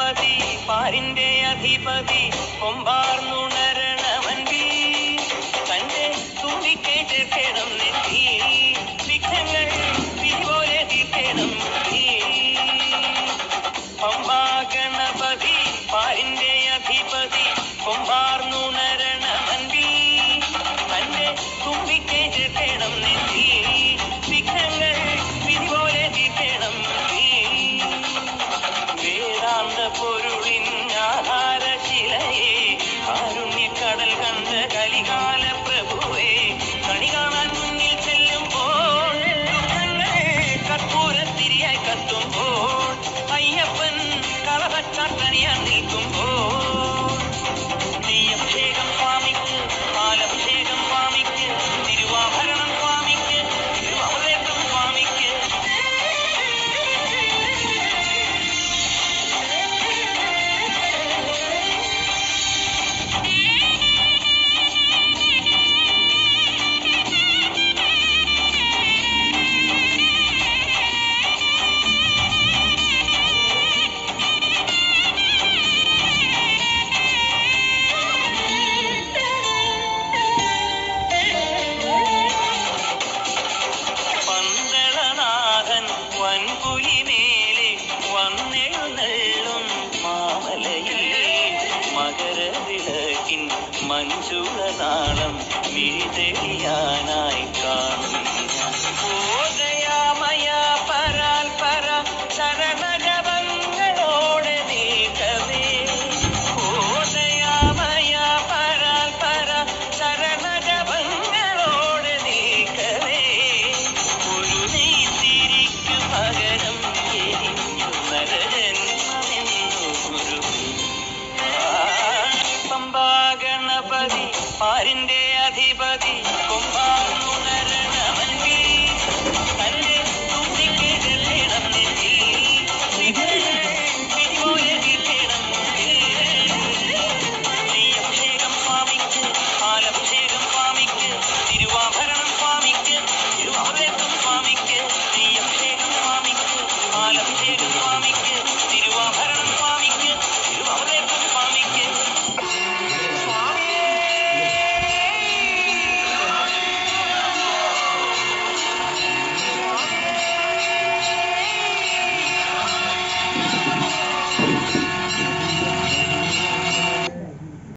അധിപതി പാരിന്റെ അധിപതി കൊമ്പാർന്നുണരണവണ്ടി തന്റെ തുണിക്കേട്ടിടണം നെറ്റി വിഘ്നങ്ങൾ തിരിപോലെ തീർക്കണം പമ്പാർ മഞ്ജുള നാളം നീ തെളിയാനായി പാരിന്റെ അധിപതി.